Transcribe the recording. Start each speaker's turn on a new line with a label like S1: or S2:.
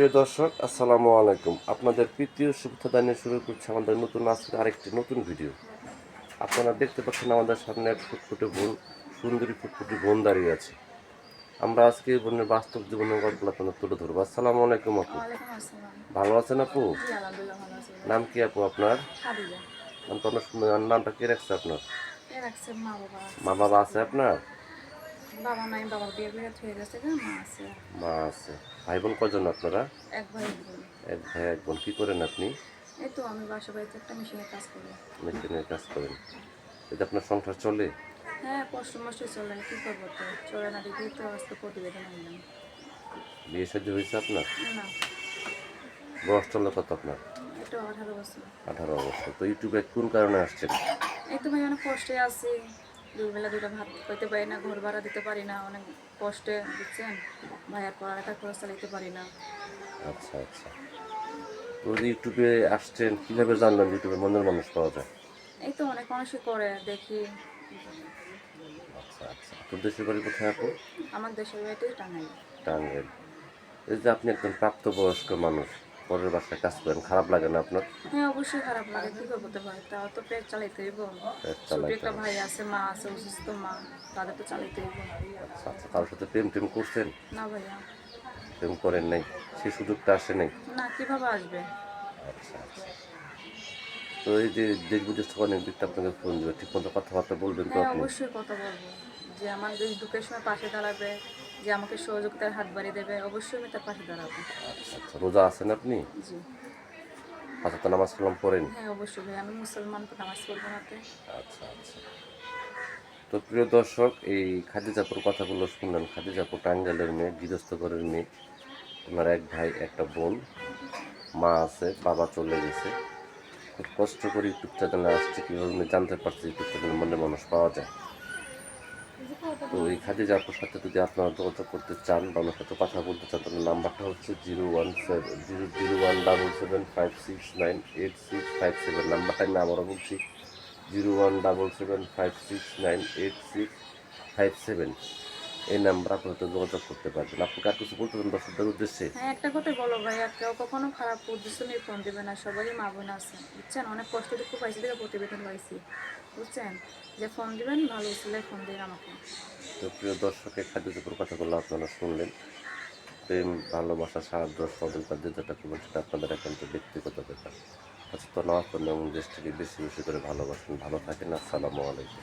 S1: প্রিয় দর্শক আসসালামু আলাইকুম। আপনাদের প্রীতীয় শুভেচ্ছা জানিয়ে শুরু করছে আমাদের নতুন আজকের আরেকটি নতুন ভিডিও। আপনারা দেখতে পাচ্ছেন আমাদের সামনে এক ফুটফুটে বোন সুন্দরী ফুটফুটে বোন দাঁড়িয়ে আছে। আমরা আজকে এই বোনের বাস্তব জীবনের গল্পগুলো আপনাদের তুলে ধরবো। আসসালামু আলাইকুম আপু। ভালো আছেন আপু?
S2: জি আলহামদুলিল্লাহ ভালো আছি।
S1: নাম কি আপু আপনার?
S2: খাদিজা।
S1: নাম তো অনেক সুন্দর। নামটা কে রাখছে আপনার?
S2: মা বাবা আছে
S1: আপনার?
S2: বাবা নাই বাবা বিয়ে করে থয়ে গেছে মা আছে।
S1: মা আছে। ভাই বোন কজন আপনারা?
S2: এক ভাই এক বোন।
S1: এক ভাই এক বোন। কী করেন আপনি?
S2: এই তো আমি বাসা বাড়িতে একটা মেশিনে কাজ করি।
S1: মেশিনের কাজ করেন। এতে আপনার সংসার চলে?
S2: হ্যাঁ কষ্ট মষ্ট চলে। কি করব তো? চলে না দেখেই তো আজকে প্রতিবেদন আনলাম।
S1: বিয়ে সাথে হয়েছে আপনার?
S2: না।
S1: বয়স কত আপনার?
S2: এটা আঠারো বছর।
S1: আঠারো বছর। তো ইউটিউবে কোন কারণে আসছেন?
S2: এই তো ভাই অনেক কষ্টে আছি। দুবেলা দুটা ভাত খাইতে পারি না ঘর ভাড়া দিতে পারি না অনেক কষ্টে দিচ্ছেন ভাইয়ার পড়ালেখা খরচ চালাইতে পারি না।
S1: আচ্ছা আচ্ছা। তো ইউটিউবে আসছেন কীভাবে জানলাম ইউটিউবে মনের মানুষ পাওয়া যায়?
S2: এই তো অনেক মানুষই করে দেখি।
S1: আচ্ছা আচ্ছা। তো দেশের বাড়ি কোথায় আপু?
S2: আমার দেশের বাড়িতেই টাঙ্গাই
S1: টাঙ্গাইল। এই যে আপনি একজন প্রাপ্তবয়স্ক মানুষ পরের বাসায় কাজ করেন খারাপ লাগে না আপনার?
S2: হ্যাঁ অবশ্যই খারাপ লাগে। কি করব তো ভাই? তাও তো পেট চালাইতে হইব।
S1: পেট
S2: ছোট একটা ভাই আছে মা আছে অসুস্থ মা তাদের তো চালাইতে হইব।
S1: আচ্ছা আচ্ছা কারোর সাথে প্রেম টেম করছেন?
S2: না ভাইয়া।
S1: প্রেম করেন নাই? সেই সুযোগটা আসে নাই?
S2: না কীভাবে আসবে?
S1: আচ্ছা আচ্ছা। তো এই যে দেশ বিদেশ থেকে অনেক ব্যক্তি আপনাকে ফোন দেবে ঠিক মতো কথাবার্তা বলবেন তো
S2: হ্যাঁ
S1: আপনি?
S2: অবশ্যই কথা বলব। যে আমার দেশ দুঃখের সময় পাশে দাঁড়াবে যে আমাকে সহযোগিতার হাত বাড়িয়ে দেবে অবশ্যই আমি তার পাশে দাঁড়াবো।
S1: আচ্ছা রোজা আছেন আপনি?
S2: জি।
S1: আচ্ছা তো নামাজ কালাম পড়েন?
S2: হ্যাঁ অবশ্যই ভাই আমি মুসলমান তো নামাজ পড়ব না তো।
S1: আচ্ছা আচ্ছা। তো প্রিয় দর্শক এই খাদিজাপুর কথাগুলো শুনলেন। খাদিজাপুর টাঙ্গাইলের মেয়ে গৃহস্থ ঘরের মেয়ে। ওনার এক ভাই একটা বোন। মা আছে বাবা চলে গেছে। খুব কষ্ট করে ইউটিউব চ্যানেলে আসছে। কীভাবে জানতে পারছে ইউটিউব চ্যানেলে মনে মানুষ পাওয়া যায়? তো এই খাদিজাপুর সাথে যদি আপনারা যোগাযোগ করতে চান বা আমার সাথে কথা বলতে চান তাহলে নাম্বারটা হচ্ছে zero one seven, zero zero one double seven five six nine eight six five seven. নাম্বারটা আমি আবারও বলছি। Zero one double seven five six nine eight six five seven. এই নাম্বার আপনি হয়তো যোগাযোগ করতে পারবেন। আপনি কার কিছু বলতে দর্শকদের উদ্দেশ্যে?
S2: হ্যাঁ একটা কথা বলো ভাইয়া কেউ কখনো খারাপ উদ্দেশ্য নিয়ে ফোন দেবে না সবারই মা বোন আছে। বুঝছেন? অনেক কষ্ট দুঃখ পাইছি থেকে প্রতিবেদন পাইছি। বুঝছেন? যে ফোন দিবেন ভালো ছেলে ফোন দিন আমাকে।
S1: তো প্রিয় দর্শকের খাদ্যের কথাগুলো আপনারা শুনলেন। প্রেম ভালোবাসা সাহায্য সহযোগিতা যেটা করবেন সেটা আপনাদের একান্ত ব্যক্তিগত ব্যাপার। আচ্ছা তো নামাজ পড়লে এবং দেশটাকে বেশি বেশি করে ভালোবাসেন। ভালো থাকেন। আসসালামু আলাইকুম।